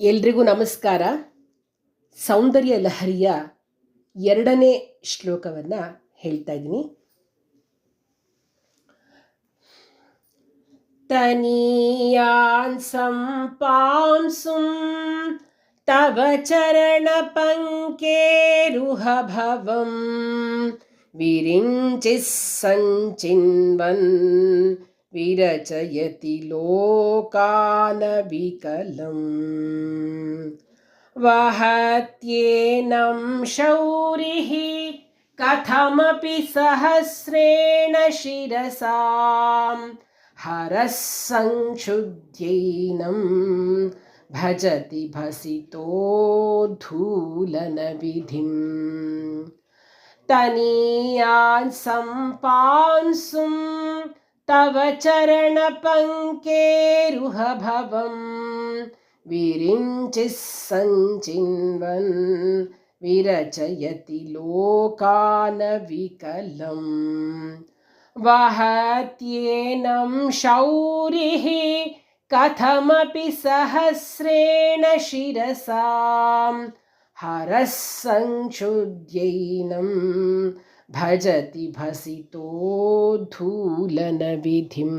ಎಲ್ರಿಗೂ ನಮಸ್ಕಾರ. ಸೌಂದರ್ಯ ಲಹರಿಯ ಎರಡನೇ ಶ್ಲೋಕವನ್ನು ಹೇಳ್ತಾ ಇದ್ದೀನಿ. ತನೀಯಾನ್ ಸಂಪಾಂಸುಂ ತವ ಚರಣ ಪಂಕೇರುಹಭವಂ ವಿರಿಂಚಿ ಸಂಚಿನ್ವನ್ विरचयति लोकालविकलम्। वहत्येनं शौरिः कथमपि सहस्रेण शिरसां हरः संक्षुद्यैनं भजति भसितो धूलनविधिम्। तनीयान् सम्पांसुम् तव चरणपङ्केरुहभवम् विरिञ्चिः सञ्चिन्वन् विरचयति लोकानविकलम्। वहत्येनं शौरिः कथमपि सहस्रेण शिरसां हरः संक्षुद्यैनं भजति भसितो धूलनविधिम्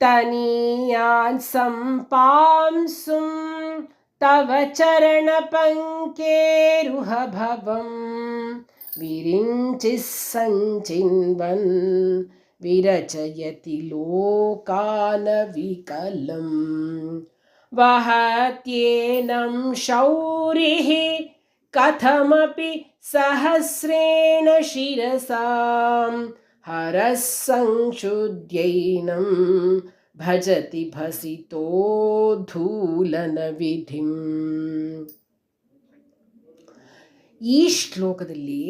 तनीयान् सम्पांसुं तव चरणपङ्केरुहभवं विरिञ्चिः सञ्चिन्वन् विरचयति लोकानविकलम्। वहत्येनं शौरिः कथमपि सहस्रेण शिरसां हरः संक्षुद्यैनं भजति भसितो ಧೂಲನವಿಧಿಂ ಈ ಶ್ಲೋಕದಲ್ಲಿ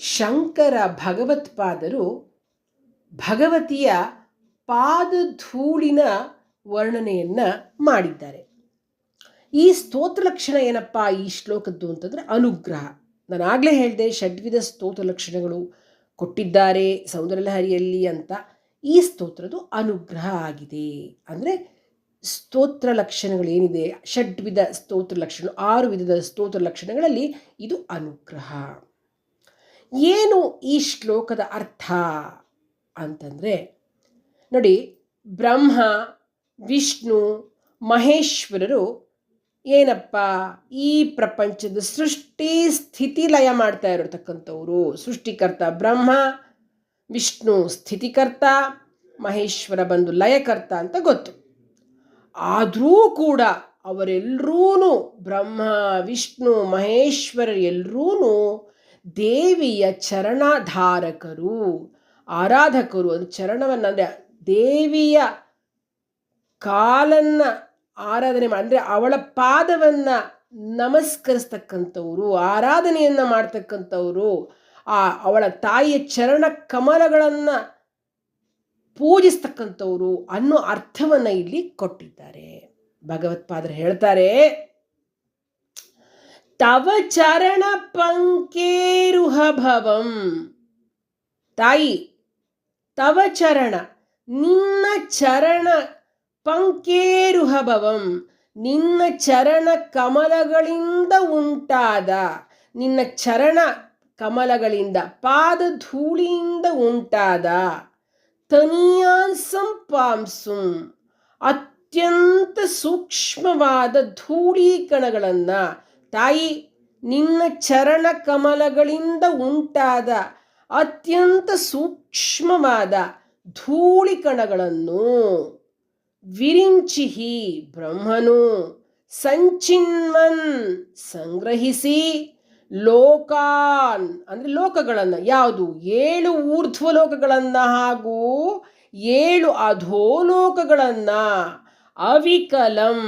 ಶಂಕರ ಭಗವತ್ಪಾದರು ಭಗವತಿಯ ಪಾದಧೂಳಿನ ವರ್ಣನೆಯನ್ನು ಮಾಡಿದ್ದಾರೆ ಈ ಸ್ತೋತ್ರ ಲಕ್ಷಣ ಏನಪ್ಪ ಈ ಶ್ಲೋಕದ್ದು ಅಂತಂದರೆ ಅನುಗ್ರಹ. ನಾನು ಆಗಲೇ ಹೇಳಿದೆ, ಷಡ್ವಿಧ ಸ್ತೋತ್ರ ಲಕ್ಷಣಗಳು ಕೊಟ್ಟಿದ್ದಾರೆ ಸೌಂದರ್ಯಲಹರಿಯಲ್ಲಿ ಅಂತ. ಈ ಸ್ತೋತ್ರದ್ದು ಅನುಗ್ರಹ ಆಗಿದೆ. ಅಂದರೆ ಸ್ತೋತ್ರ ಲಕ್ಷಣಗಳೇನಿದೆ ಷಡ್ವಿಧ ಸ್ತೋತ್ರ ಲಕ್ಷಣ, ಆರು ವಿಧದ ಸ್ತೋತ್ರ ಲಕ್ಷಣಗಳಲ್ಲಿ ಇದು ಅನುಗ್ರಹ. ಏನು ಈ ಶ್ಲೋಕದ ಅರ್ಥ ಅಂತಂದರೆ, ನೋಡಿ ಬ್ರಹ್ಮ, ವಿಷ್ಣು, ಮಹೇಶ್ವರರು ಏನಪ್ಪ? ಈ ಪ್ರಪಂಚದ ಸೃಷ್ಟಿ ಸ್ಥಿತಿ ಲಯ ಮಾಡ್ತಾ ಇರತಕ್ಕಂಥವ್ರು. ಸೃಷ್ಟಿಕರ್ತ ಬ್ರಹ್ಮ, ವಿಷ್ಣು ಸ್ಥಿತಿಕರ್ತ, ಮಹೇಶ್ವರ ಬಂದು ಲಯಕರ್ತ ಅಂತ ಗೊತ್ತು. ಆದರೂ ಕೂಡ ಅವರೆಲ್ಲರೂ ಬ್ರಹ್ಮ, ವಿಷ್ಣು, ಮಹೇಶ್ವರ ಎಲ್ಲರೂ ದೇವಿಯ ಚರಣಧಾರಕರು. ಆರಾಧಕರು ಅದು ಚರಣವನ್ನು ಅಂದರೆ ದೇವಿಯ ಕಾಲನ್ನು ಆರಾಧನೆ ಅಂದರೆ ಅವಳ ಪಾದವನ್ನು ನಮಸ್ಕರಿಸ್ತಕ್ಕಂಥವ್ರು, ಆರಾಧನೆಯನ್ನು ಮಾಡ್ತಕ್ಕಂಥವ್ರು, ಆ ಅವಳ ತಾಯಿಯ ಚರಣ ಕಮಲಗಳನ್ನು ಪೂಜಿಸ್ತಕ್ಕಂಥವ್ರು ಅನ್ನೋ ಅರ್ಥವನ್ನು ಇಲ್ಲಿ ಕೊಟ್ಟಿದ್ದಾರೆ. ಭಗವತ್ಪಾದರು ಹೇಳ್ತಾರೆ, ತವ ಚರಣ ಪಂಕೇರುಹ ಭವಂ. ತಾಯಿ, ತವ ಚರಣ, ನಿನ್ನ ಚರಣ ಪಂಕೇರುಹಭವಂ. ನಿನ್ನ ಚರಣ ಕಮಲಗಳಿಂದ ಉಂಟಾದ. ನಿನ್ನ ಚರಣ ಕಮಲಗಳಿಂದ ಪಾದ ಧೂಳಿಯಿಂದ ಉಂಟಾದ. ತನಿಯಾನ್ ಸಂಪಾಂಸುಂ. ಅತ್ಯಂತ ಸೂಕ್ಷ್ಮವಾದ ಧೂಳಿ ಕಣಗಳನ್ನು ತಾಯಿ, ನಿನ್ನ ಚರಣ ಕಮಲಗಳಿಂದ ಉಂಟಾದ ಅತ್ಯಂತ ಸೂಕ್ಷ್ಮವಾದ ಧೂಳಿ ಕಣಗಳನ್ನು ವಿರಿಂಚಿಹಿ ಬ್ರಹ್ಮನು ಸಂಚಿನ್ವನ್ ಸಂಗ್ರಹಿಸಿ ಲೋಕಾನ್ ಅಂದರೆ ಲೋಕಗಳನ್ನು, ಯಾವುದು? ಏಳು ಊರ್ಧ್ವ ಲೋಕಗಳನ್ನು ಹಾಗೂ ಏಳು ಅಧೋಲೋಕಗಳನ್ನು ಅವಿಕಲಂ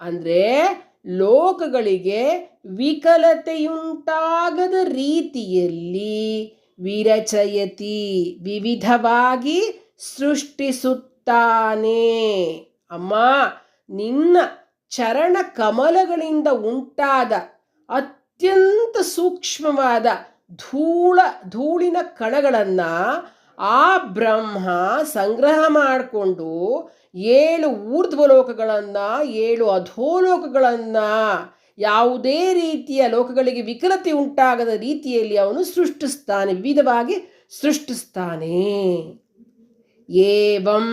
ಅಂದರೆ ಲೋಕಗಳಿಗೆ ವಿಕಲತೆಯುಂಟಾಗದ ರೀತಿಯಲ್ಲಿ ವಿರಚಯತಿ, ವಿವಿಧವಾಗಿ ಸೃಷ್ಟಿಸುತ್ತಾನೆ ಅಮ್ಮ, ನಿನ್ನ ಚರಣ ಕಮಲಗಳಿಂದ ಉಂಟಾದ ಅತ್ಯಂತ ಸೂಕ್ಷ್ಮವಾದ ಧೂಳ, ಧೂಳಿನ ಕಣಗಳನ್ನು ಆ ಬ್ರಹ್ಮ ಸಂಗ್ರಹ ಮಾಡಿಕೊಂಡು ಏಳು ಊರ್ಧ್ವಲೋಕಗಳನ್ನು, ಏಳು ಅಧೋಲೋಕಗಳನ್ನು, ಯಾವುದೇ ರೀತಿಯ ಲೋಕಗಳಿಗೆ ವಿಕಲತೆ ಉಂಟಾಗದ ರೀತಿಯಲ್ಲಿ ಅವನು ಸೃಷ್ಟಿಸ್ತಾನೆ, ವಿವಿಧವಾಗಿ ಸೃಷ್ಟಿಸ್ತಾನೆ. ಏವಂ.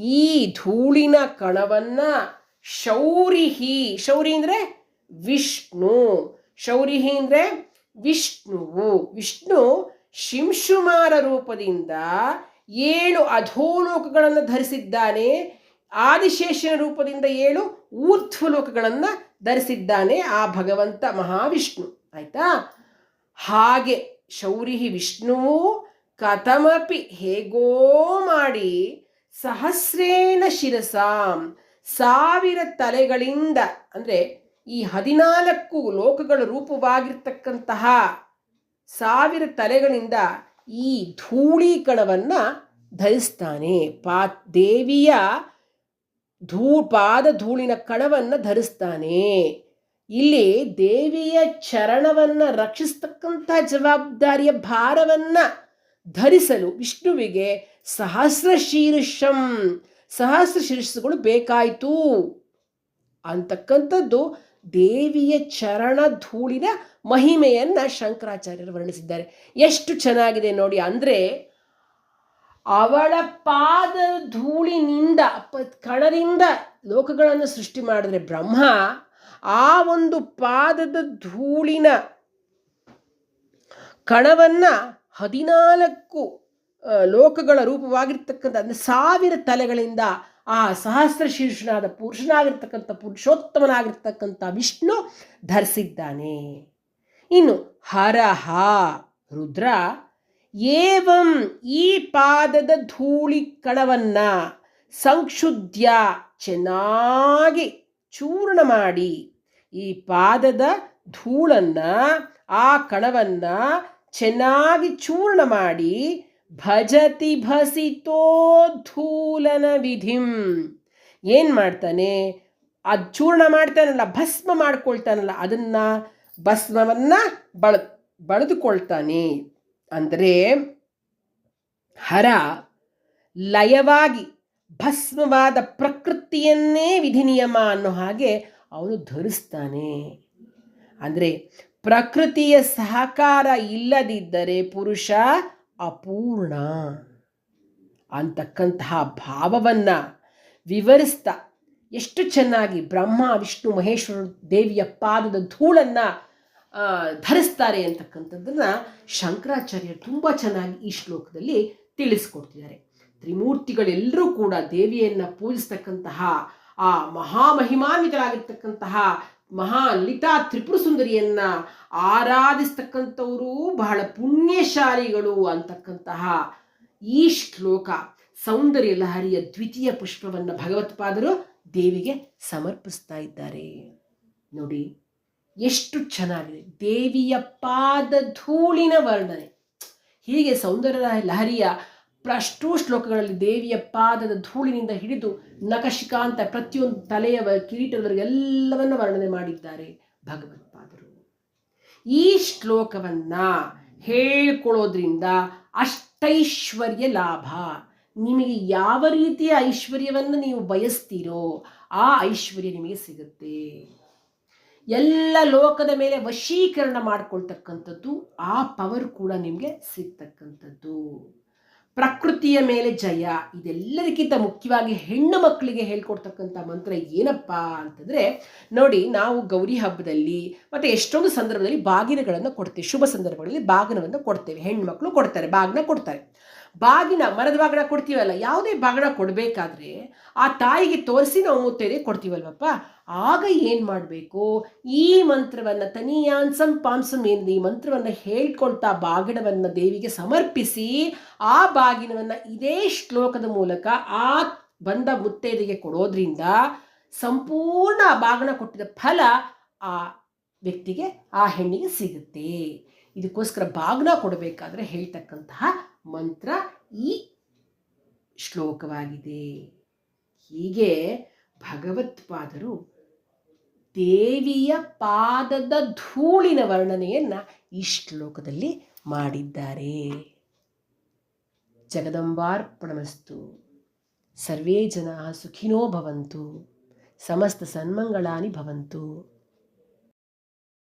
ಈ ಧೂಳಿನ ಕಣವನ್ನು ಶೌರಿಹಿ ಶೌರಿ ಅಂದರೆ ವಿಷ್ಣು ಶೌರಿಹಿ ಅಂದರೆ ವಿಷ್ಣುವು. ವಿಷ್ಣು ಶಿಂಶುಮಾರ ರೂಪದಿಂದ ಏಳು ಅಧೋಲೋಕಗಳನ್ನು ಧರಿಸಿದ್ದಾನೆ. ಆದಿಶೇಷನ ರೂಪದಿಂದ ಏಳು ಊರ್ಧ್ವಲೋಕಗಳನ್ನು ಧರಿಸಿದ್ದಾನೆ ಆ ಭಗವಂತ ಮಹಾವಿಷ್ಣು. ಆಯ್ತಾ? ಹಾಗೆ ಶೌರಿಹಿ ವಿಷ್ಣುವು ಕಥಮಪಿ ಹೇಗೋ ಮಾಡಿ ಸಹಸ್ರೇಣ ಶಿರಸಾಂ ಸಾವಿರ ತಲೆಗಳಿಂದ, ಅಂದರೆ ಈ ಹದಿನಾಲ್ಕು ಲೋಕಗಳ ರೂಪವಾಗಿರ್ತಕ್ಕಂತಹ ಸಾವಿರ ತಲೆಗಳಿಂದ ಈ ಧೂಳೀಕಣವನ್ನು ಧರಿಸ್ತಾನೆ. ಪಾ ದೇವಿಯ ಧೂ ಪಾದ ಧೂಳಿನ ಕಣವನ್ನು ಧರಿಸ್ತಾನೆ. ಇಲ್ಲಿ ದೇವಿಯ ಚರಣವನ್ನು ರಕ್ಷಿಸ್ತಕ್ಕಂಥ ಜವಾಬ್ದಾರಿಯ ಭಾರವನ್ನು ಧರಿಸಲು ವಿಷ್ಣುವಿಗೆ ಸಹಸ್ರ ಶೀರ್ಷಂ ಸಹಸ್ರ ಶೀರ್ಷಗಳು ಬೇಕಾಯಿತು. ಅಂತಕ್ಕಂಥದ್ದು ದೇವಿಯ ಚರಣ ಧೂಳಿನ ಮಹಿಮೆಯನ್ನು ಶಂಕರಾಚಾರ್ಯರು ವರ್ಣಿಸಿದ್ದಾರೆ. ಎಷ್ಟು ಚೆನ್ನಾಗಿದೆ ನೋಡಿ ಅಂದರೆ ಅವಳ ಪಾದ ಧೂಳಿನಿಂದ ಕಣದಿಂದ ಲೋಕಗಳನ್ನು ಸೃಷ್ಟಿ ಮಾಡಿದ್ರೆ ಬ್ರಹ್ಮ ಆ ಒಂದು ಪಾದದ ಧೂಳಿನ ಕಣವನ್ನು ಹದಿನಾಲ್ಕು ಲೋಕಗಳ ರೂಪವಾಗಿರ್ತಕ್ಕಂಥ ಅಂದರೆ ಸಾವಿರ ತಲೆಗಳಿಂದ ಆ ಸಹಸ್ರ ಶೀರ್ಷನಾದ ಪುರುಷನಾಗಿರ್ತಕ್ಕಂಥ ಪುರುಷೋತ್ತಮನಾಗಿರ್ತಕ್ಕಂಥ ವಿಷ್ಣು ಧರಿಸಿದ್ದಾನೆ. ಇನ್ನು ಹರಹ ರುದ್ರ, ಏವಂ ಈ ಪಾದದ ಧೂಳಿ ಕಣವನ್ನು ಸಂಕ್ಷುದ್ಯ ಚೆನ್ನಾಗಿ ಚೂರ್ಣ ಮಾಡಿ ಈ ಪಾದದ ಧೂಳನ್ನು, ಆ ಕಣವನ್ನು ಚೆನ್ನಾಗಿ ಚೂರ್ಣ ಮಾಡಿ ಭಜತಿ ಭಸಿತೋ ಧೂಲನ ವಿಧಿಂ. ಏನು ಮಾಡ್ತಾನೆ? ಅದು ಚೂರ್ಣ ಮಾಡ್ತಾನಲ್ಲ, ಭಸ್ಮ ಮಾಡ್ಕೊಳ್ತಾನಲ್ಲ, ಅದನ್ನು ಭಸ್ಮವನ್ನು ಬಳ, ಬಳದುಕೊಳ್ತಾನೆ. ಅಂದರೆ ಹರ ಲಯವಾಗಿ ಭಸ್ಮವಾದ ಪ್ರಕೃತಿಯನ್ನೇ ವಿಧಿನಿಯಮ ಅನ್ನೋ ಹಾಗೆ ಅವನು ಧರಿಸ್ತಾನೆ. ಅಂದರೆ ಪ್ರಕೃತಿಯ ಸಹಕಾರ ಇಲ್ಲದಿದ್ದರೆ ಪುರುಷ ಅಪೂರ್ಣ. ಅಂತಕ್ಕಂತಹ ಭಾವವನ್ನು ವಿವರಿಸ್ತಾ ಎಷ್ಟು ಚೆನ್ನಾಗಿ ಬ್ರಹ್ಮ, ವಿಷ್ಣು, ಮಹೇಶ್ವರ ದೇವಿಯ ಪಾದದ ಧೂಳನ್ನು ಧರಿಸ್ತಾರೆ ಅಂತಕ್ಕಂಥದ್ದನ್ನು ಶಂಕರಾಚಾರ್ಯರು ತುಂಬ ಚೆನ್ನಾಗಿ ಈ ಶ್ಲೋಕದಲ್ಲಿ ತಿಳಿಸ್ಕೊಡ್ತಿದ್ದಾರೆ. ತ್ರಿಮೂರ್ತಿಗಳೆಲ್ಲರೂ ಕೂಡ ದೇವಿಯನ್ನು ಪೂಜಿಸ್ತಕ್ಕಂತಹ, ಆ ಮಹಾಮಹಿಮಾನ್ವಿತರಾಗಿರ್ತಕ್ಕಂತಹ ಮಹಾ ಲಲಿತಾ ತ್ರಿಪುರ ಸುಂದರಿಯನ್ನ ಆರಾಧಿಸ್ತಕ್ಕಂಥವರು ಬಹಳ ಪುಣ್ಯಶಾಲಿಗಳು ಅಂತಕ್ಕಂತಹ ಈ ಶ್ಲೋಕ. ಸೌಂದರ್ಯ ಲಹರಿಯ ದ್ವಿತೀಯ ಪುಷ್ಪವನ್ನು ಭಗವತ್ಪಾದರು ದೇವಿಗೆ ಸಮರ್ಪಿಸ್ತಾ ಇದ್ದಾರೆ. ನೋಡಿ, ಎಷ್ಟು ಚೆನ್ನಾಗಿದೆ. ದೇವಿಯ ಪಾದ ಧೂಳಿನ ವರ್ಣನೆ. ಹೀಗೆ ಸೌಂದರ್ಯ ಲಹರಿಯ ಅಷ್ಟೂ ಶ್ಲೋಕಗಳಲ್ಲಿ ದೇವಿಯ ಪಾದದ ಧೂಳಿನಿಂದ ಹಿಡಿದು ನಖಶಿಕಾಂತ ಪ್ರತಿಯೊಂದು ತಲೆಯ ವ- ಕಿರೀಟದವರೆಗೆ ಎಲ್ಲವನ್ನು ವರ್ಣನೆ ಮಾಡಿದ್ದಾರೆ ಭಗವತ್ಪಾದರು ಈ ಶ್ಲೋಕವನ್ನು ಹೇಳ್ಕೊಳ್ಳೋದ್ರಿಂದ ಅಷ್ಟೈಶ್ವರ್ಯ ಲಾಭ. ನಿಮಗೆ ಯಾವ ರೀತಿಯ ಐಶ್ವರ್ಯವನ್ನು ನೀವು ಬಯಸ್ತೀರೋ ಆ ಐಶ್ವರ್ಯ ನಿಮಗೆ ಸಿಗುತ್ತೆ. ಎಲ್ಲ ಲೋಕದ ಮೇಲೆ ವಶೀಕರಣ ಮಾಡಿಕೊಳ್ತಕ್ಕಂಥದ್ದು, ಆ ಪವರ್ ಕೂಡ ನಿಮಗೆ ಸಿಗ್ತಕ್ಕಂಥದ್ದು. ಪ್ರಕೃತಿಯ ಮೇಲೆ ಜಯ, ಇದೆಲ್ಲದಕ್ಕಿಂತ ಮುಖ್ಯವಾಗಿ ಹೆಣ್ಣು ಮಕ್ಕಳಿಗೆ ಹೇಳ್ಕೊಡ್ತಕ್ಕಂಥ ಮಂತ್ರ ಏನಪ್ಪ ಅಂತಂದರೆ, ನೋಡಿ ನಾವು ಗೌರಿ ಹಬ್ಬದಲ್ಲಿ ಮತ್ತು ಎಷ್ಟೊಂದು ಸಂದರ್ಭದಲ್ಲಿ ಬಾಗಿನಗಳನ್ನು ಕೊಡ್ತೇವೆ, ಶುಭ ಸಂದರ್ಭಗಳಲ್ಲಿ ಬಾಗಿನವನ್ನು ಕೊಡ್ತೇವೆ ಹೆಣ್ಮಕ್ಳು ಕೊಡ್ತಾರೆ, ಬಾಗಿನ ಕೊಡ್ತಾರೆ. ಬಾಗಿನ, ಮರದ ಬಾಗಿನ ಕೊಡ್ತೀವಲ್ಲ, ಯಾವುದೇ ಬಾಗಿನ ಕೊಡಬೇಕಾದ್ರೆ ಆ ತಾಯಿಗೆ ತೋರಿಸಿ ನಾವು ಮುತ್ತೈದೆ ಕೊಡ್ತೀವಲ್ವಪ್ಪ? ಆಗ ಏನು ಮಾಡಬೇಕು? ಈ ಮಂತ್ರವನ್ನು ತನಿಯಾನ್ಸಂ ಪಾಂಸಂ ಏನು ಈ ಮಂತ್ರವನ್ನು ಹೇಳ್ಕೊಳ್ತಾ ಬಾಗಿನವನ್ನು ದೇವಿಗೆ ಸಮರ್ಪಿಸಿ, ಆ ಬಾಗಿನವನ್ನು ಇದೇ ಶ್ಲೋಕದ ಮೂಲಕ ಆ ಬಂದ ಮುತ್ತೈದೆಗೆ ಕೊಡೋದ್ರಿಂದ ಸಂಪೂರ್ಣ ಆ ಬಾಗಿನ ಕೊಟ್ಟಿದ ಫಲ ಆ ವ್ಯಕ್ತಿಗೆ, ಆ ಹೆಣ್ಣಿಗೆ ಸಿಗುತ್ತೆ. ಇದಕ್ಕೋಸ್ಕರ ಬಾಗ್ನ ಕೊಡಬೇಕಾದ್ರೆ ಹೇಳ್ತಕ್ಕಂತಹ ಮಂತ್ರ ಈ ಶ್ಲೋಕವಾಗಿದೆ. ಹೀಗೆ ಭಗವತ್ಪಾದರು ದೇವಿಯ ಪಾದದ ಧೂಳಿನ ವರ್ಣನೆಯನ್ನು ಈ ಶ್ಲೋಕದಲ್ಲಿ ಮಾಡಿದ್ದಾರೆ. ಜಗದಂಬಾರ್ಪಣಮಸ್ತು. ಸರ್ವೇ ಜನ ಸುಖಿನೋ ಭವಂತು. ಸಮಸ್ತ ಸನ್ಮಂಗಳಾನಿ ಭವಂತು.